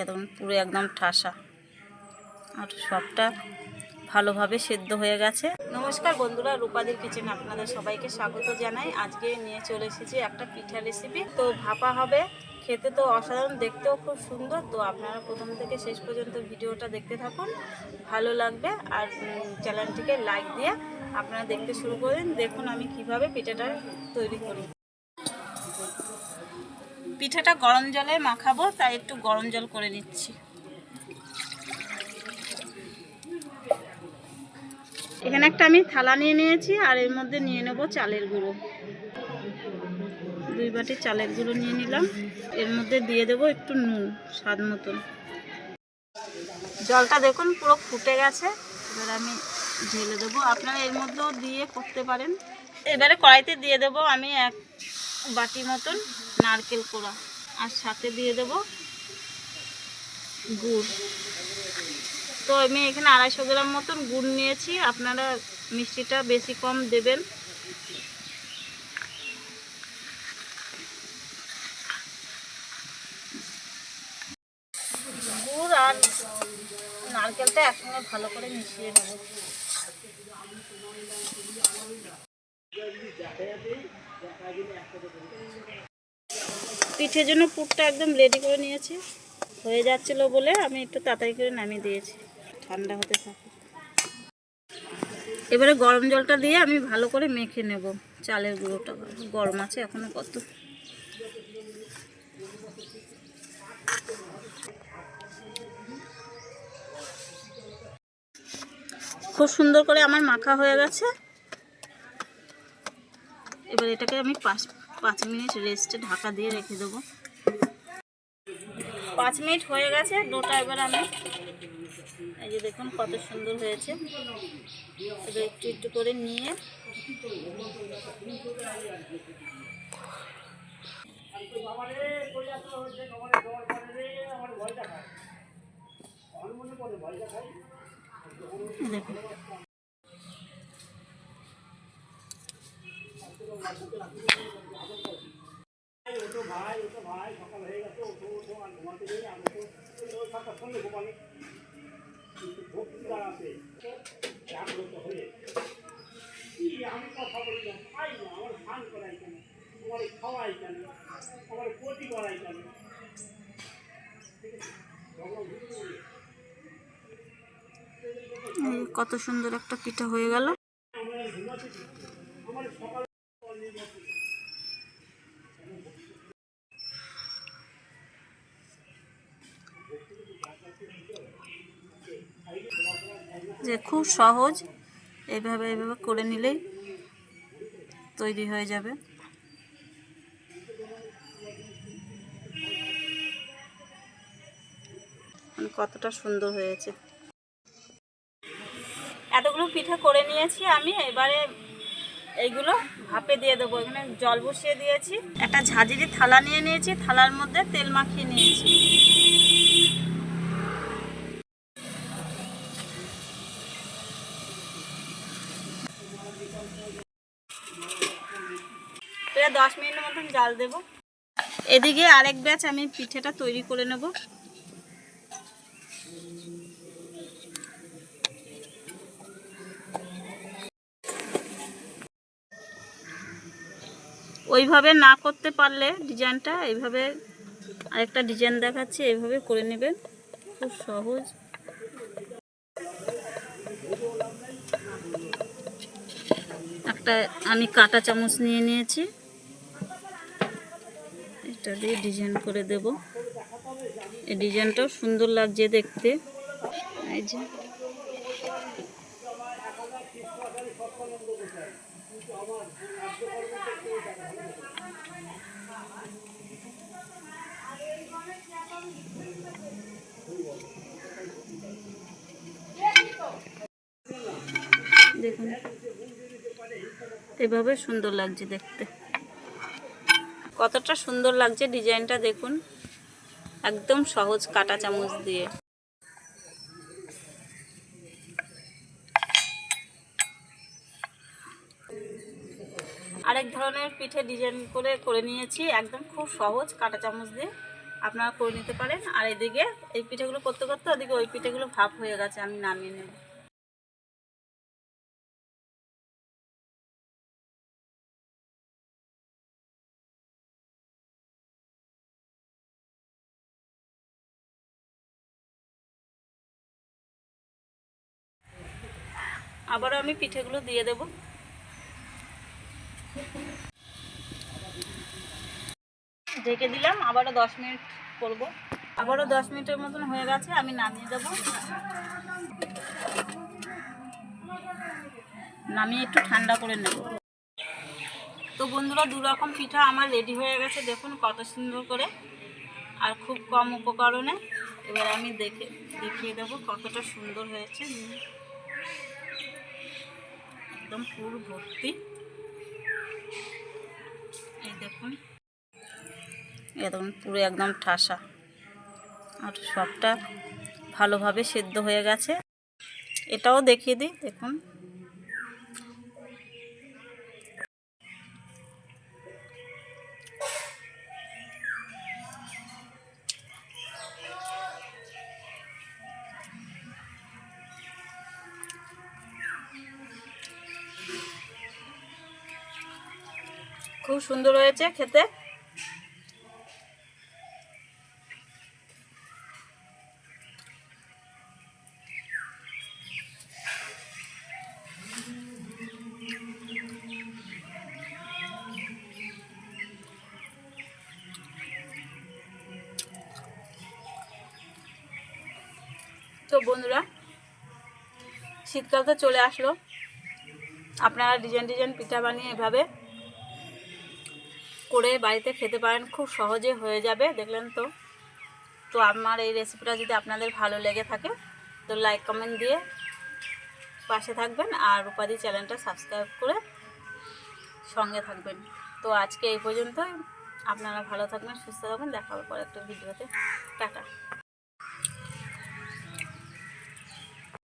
একদম পুরো একদম ঠাসা। আর সবটা ভালোভাবে সেদ্ধ হয়ে গেছে। নমস্কার বন্ধুরা, রূপাদির কিচেন আপনাদের সবাইকে স্বাগত জানাই। আজকে নিয়ে চলে এসেছি একটা পিঠা রেসিপি তো ভাপা হবে, খেতে তো অসাধারণ, দেখতেও খুব সুন্দর। তো আপনারা প্রথম থেকে শেষ পর্যন্ত ভিডিওটা দেখতে থাকুন, ভালো লাগবে। আর চ্যানেলটিকে লাইক দিয়ে আপনারা দেখতে শুরু করেন দেখুন আমি কীভাবে পিঠাটা তৈরি করি। পিঠাটা গরম জলে মাখাবো, তাই একটু গরম জল করে নিচ্ছি। এখানে একটা আমি থালা নিয়ে নিয়েছি, আর এর মধ্যে নিয়ে নেব চালের গুঁড়ো। দুই বাটি চালের গুঁড়ো নিয়ে নিলাম। এর মধ্যে দিয়ে দেবো একটু নুন, স্বাদ মতন। জলটা দেখুন পুরো ফুটে গেছে। এবার আমি ঢেলে দেবো। আপনারা এর মধ্যেও দিয়ে করতে পারেন। এবারে কড়াইতে দিয়ে দেবো আমি এক বাটি মতন নারকেল কোড়া। আর সাথে দিয়ে দেব গুড়। তো আমি এখানে আড়াইশো গ্রাম মতন গুড় নিয়েছি। আপনারা মিষ্টিটা বেশি কম দেবেন। গুড় আর নারকেলটা একসঙ্গে ভালো করে মিশিয়ে নেব। পিঠের জন্য পুরটা একদম রেডি করে নিয়েছি। হয়ে যাচ্ছিল বলে আমি একটু তাড়াতাড়ি করে নামিয়ে দিয়েছি। ঠান্ডা হতে থাকে এবারে গরম জলটা দিয়ে আমি ভালো করে মেখে নেব চালের গুঁড়োটা। গরম আছে এখনও কত? খুব সুন্দর করে আমার মাখা হয়ে গেছে। এবার এটাকে আমি পাঁচ পাঁচ মিনিট রেস্টে ঢাকা দিয়ে রেখে দেবো। পাঁচ মিনিট হয়ে গেছে, ডোটা এবার আমি এই যে দেখুন কত সুন্দর হয়েছে। এবার একটু একটু করে নিয়ে দেখুন। কত সুন্দর একটা পিঠা হয়ে গেল। যে খুব সহজ। এইভাবে এইভাবে করে নিলেই তৈরি হয়ে যাবে। মানে কতটা সুন্দর হয়েছে। এতগুলো পিঠা করে নিয়েছি আমি, এবারে এইগুলো ভাপে দিয়ে দেবো। এখানে জল বসিয়ে দিয়েছি। একটা ঝাঁঝরি থালা নিয়ে নিয়েছি, থালার মধ্যে তেল মাখিয়ে নিয়েছি। এটা দশ মিনিটের মতন জাল দেবো। এদিকে আরেক ব্যাচ আমি পিঠেটা তৈরি করে নেব। ওইভাবে না করতে পারলে ডিজাইনটা, এইভাবে আরেকটা ডিজাইন দেখাচ্ছি, এইভাবে করে নেবেন। খুব সহজ। একটা আমি কাটা চামচ নিয়ে নিয়েছি। এটা দিয়ে ডিজাইন করে দেব। এই ডিজাইনটাও সুন্দর লাগছে দেখতে। এই যে। দেখুন। এভাবে সুন্দর লাগছে দেখতে। কতটা সুন্দর লাগছে ডিজাইনটা দেখুন। একদম সহজ কাটা চামচ দিয়ে। আরেক ধরনের পিঠে ডিজাইন করে করে নিয়েছি, একদম খুব সহজ কাটা চামচ দিয়ে। আপনারা করে নিতে পারেন। আর এদিকে এই পিঠেগুলো করতে করতে ওদিকে ওই পিঠেগুলো ভাপ হয়ে গেছে, আমি নামিয়ে নেব। আবারও আমি পিঠেগুলো দিয়ে দেব। ঢেকে দিলাম, আবারও দশ মিনিট করব। আবারও দশ মিনিটের মতন হয়ে গেছে, আমি নামিয়ে দেব। নামিয়ে একটু ঠান্ডা করে নেব। তো বন্ধুরা দু রকম পিঠা আমার রেডি হয়ে গেছে, দেখুন কত সুন্দর করে। আর খুব কম উপকরণে। এবার আমি দেখে, দেখিয়ে দেবো কতটা সুন্দর হয়েছে। একদম পুরো ভর্তি। এই দেখুন। দেখুন, পুরো একদম ঠাসা। আর সবটা ভালোভাবে সেদ্ধ হয়ে গেছে। এটাও দেখিয়ে দিই, দেখুন। খুব সুন্দর হয়েছে খেতে। তো বন্ধুরা, শীতকাল তো চলে আসলো। আপনারা ডিজাইন ডিজাইন পিঠা বানিয়ে এভাবে করে বাড়িতে খেতে পারেন, খুব সহজে হয়ে যাবে, দেখলেন তো। তো আমার এই রেসিপিটা যদি আপনাদের ভালো লেগে থাকে, তো লাইক কমেন্ট দিয়ে পাশে থাকবেন আর উপাধি চ্যানেলটা সাবস্ক্রাইব করে সঙ্গে থাকবেন। তো আজকে এই পর্যন্তই। আপনারা ভালো থাকবেন, সুস্থ থাকবেন। দেখা হবে পরে একটা ভিডিওতে। টাটা।